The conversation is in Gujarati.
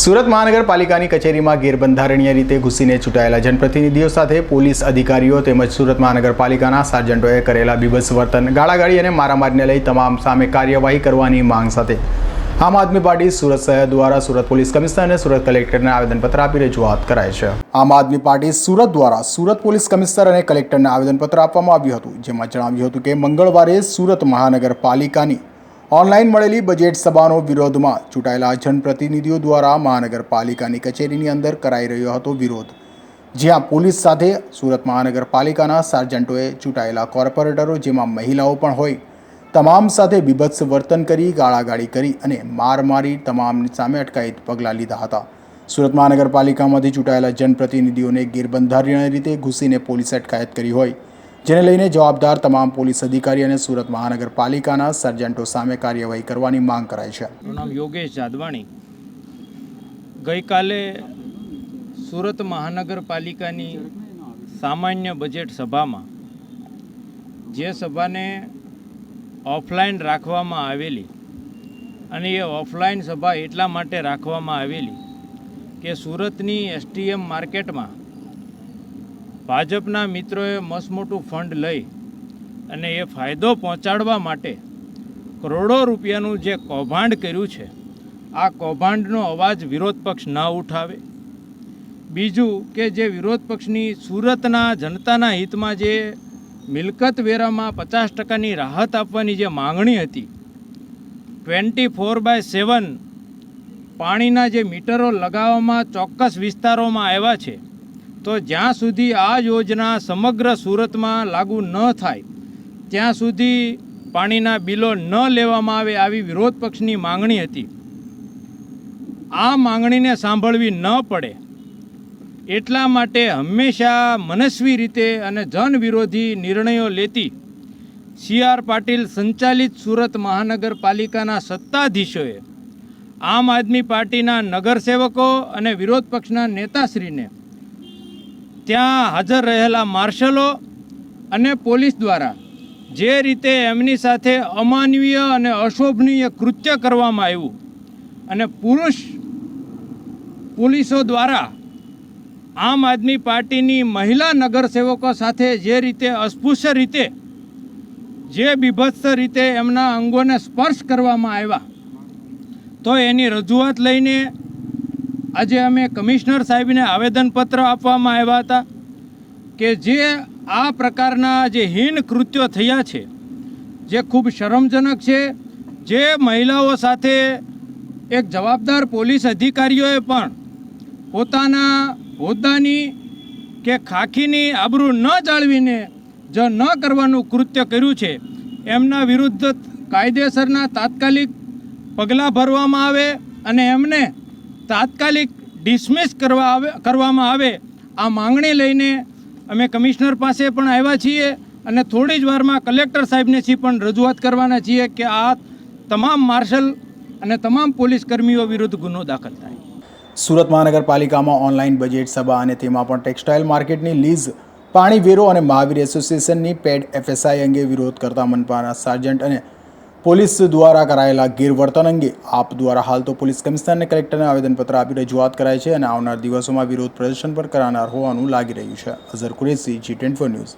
સુરત મહાનગરપાલિકાની કચેરીમાં ગેરબંધારણીય રીતે ઘૂસીને ચૂંટાયેલા જનપ્રતિનિધિઓ સાથે પોલીસ અધિકારીઓ તેમજ સુરત મહાનગરપાલિકાના સાર્જન્ટોએ કરેલા બીભત્સ વર્તન, ગાળાગાળી અને મારામારીને લઈ તમામ સામે કાર્યવાહી કરવાની માંગ સાથે આમ આદમી પાર્ટી સુરત શહેર દ્વારા સુરત પોલીસ કમિશનર અને સુરત કલેક્ટરને આવેદનપત્ર આપી રજૂઆત કરાય છે. આમ આદમી પાર્ટી સુરત દ્વારા સુરત પોલીસ કમિશનર અને કલેક્ટરને આવેદનપત્ર આપવામાં આવ્યું હતું, જેમાં જણાવ્યું હતું કે મંગળવારે સુરત મહાનગરપાલિકાની ઓનલાઈન મળેલી બજેટ સભાનો વિરોધમાં ચૂંટાયેલા જનપ્રતિનિધિઓ દ્વારા મહાનગરપાલિકાની કચેરીની અંદર કરાઈ રહ્યો હતો વિરોધ. જ્યાં પોલીસ સાથે સુરત મહાનગરપાલિકાના સાર્જન્ટોએ ચૂંટાયેલા કોર્પોરેટરો જેમાં મહિલાઓ પણ હોય, તમામ સાથે બીભત્સ વર્તન કરી, ગાળાગાળી કરી અને માર મારી તમામની સામે અટકાયત પગલાં લીધા હતા. સુરત મહાનગરપાલિકામાંથી ચૂંટાયેલા જનપ્રતિનિધિઓને ગેરબંધારણીય રીતે ઘૂસીને પોલીસે અટકાયત કરી હોય જેને લઈને જવાબદાર તમામ પોલીસ અધિકારી અને સુરત મહાનગરપાલિકાના સર્જન્ટો સામે કાર્યવાહી કરવાની માંગ કરાઈ છે. મારું નામ યોગેશ જાદવાણી. ગઈકાલે સુરત મહાનગરપાલિકાની સામાન્ય બજેટ સભામાં જે સભાને ઓફલાઈન રાખવામાં આવેલી અને એ ઓફલાઈન સભા એટલા માટે રાખવામાં આવેલી કે સુરતની એસટીએમ માર્કેટમાં ભાજપના મિત્રોએ મસમોટું ફંડ લઈ અને એ ફાયદો પહોંચાડવા માટે કરોડો રૂપિયાનું જે કૌભાંડ કર્યું છે, આ કૌભાંડનો અવાજ વિરોધ પક્ષ ન ઉઠાવે. બીજું કે જે વિરોધ પક્ષની સુરતના જનતાના હિતમાં જે મિલકત વેરામાં પચાસ ટકાની રાહત આપવાની જે માંગણી હતી, ટ્વેન્ટી ફોર બાય સેવન પાણીના જે મીટરો લગાવવામાં ચોક્કસ વિસ્તારોમાં આવ્યા છે તો જ્યાં સુધી આ યોજના સમગ્ર સુરતમાં લાગુ ન થાય, ત્યાં સુધી પાણીના બિલો ન લેવામાં આવે આવી વિરોધ પક્ષની માંગણી હતી. આ માંગણીને સાંભળવી ન પડે. એટલા માટે હંમેશા મનસ્વી રીતે અને જન વિરોધી નિર્ણયો લેતી સી આર પાટીલ સંચાલિત સુરત મહાનગરપાલિકાના સત્તાધીશોએ આમ આદમી પાર્ટીના નગરસેવકો અને વિરોધ પક્ષના નેતાશ્રીને ત્યાં હાજર રહેલા માર્શલો અને પોલીસ દ્વારા જે રીતે એમની સાથે અમાનવીય અને અશોભનીય કૃત્ય કરવામાં આવ્યું અને પુરુષ પોલીસો દ્વારા આમ આદમી પાર્ટીની મહિલા નગરસેવકો સાથે જે રીતે અસ્પૃશ્ય રીતે, જે બીભત્સ રીતે એમના અંગોને સ્પર્શ કરવામાં આવ્યા, તો એની રજૂઆત લઈને આજે અમે કમિશનર સાહેબને આવેદનપત્ર આપવામાં આવ્યા હતા કે જે આ પ્રકારના જે હીન કૃત્યો થયા છે, જે ખૂબ શરમજનક છે, જે મહિલાઓ સાથે એક જવાબદાર પોલીસ અધિકારીઓએ પણ પોતાના હોદ્દાની કે ખાખીની આબરૂ ન જાળવીને જ ન કરવાનું કૃત્ય કર્યું છે, એમના વિરુદ્ધ કાયદેસરના તાત્કાલિક પગલાં ભરવામાં આવે અને એમને તાત્કાલિક ડિસમિસ કરવા આવે, કરવામાં આવે, આ માંગણી લઈને અમે કમિશનર પાસે પણ આવ્યા છીએ અને થોડી જ વારમાં કલેક્ટર સાહેબને છીએ પણ રજૂઆત કરવાના છીએ કે આ તમામ માર્શલ અને તમામ પોલીસ કર્મીઓ વિરુદ્ધ ગુનો દાખલ થાય. સુરત મહાનગરપાલિકામાં ઓનલાઈન બજેટ સભા અને તેમાં પણ ટેક્સટાઇલ માર્કેટની લીઝ પાણી વેરો અને મહાવીર એસોસિએશનની પેડ એફએસઆઈ અંગે વિરોધ કરતા મનપાના સાર્જન્ટ અને પોલીસ દ્વારા કરાયેલા ગેરવર્તન અંગે આપ દ્વારા હાલ તો પોલીસ કમિશનર અને કલેક્ટરને આવેદનપત્ર આપી રજૂઆત કરાઈ છે અને આવનાર દિવસોમાં વિરોધ પ્રદર્શન પર કરાનાર હોવાનું લાગી રહ્યું છે. Azhar Qureshi G twenty news.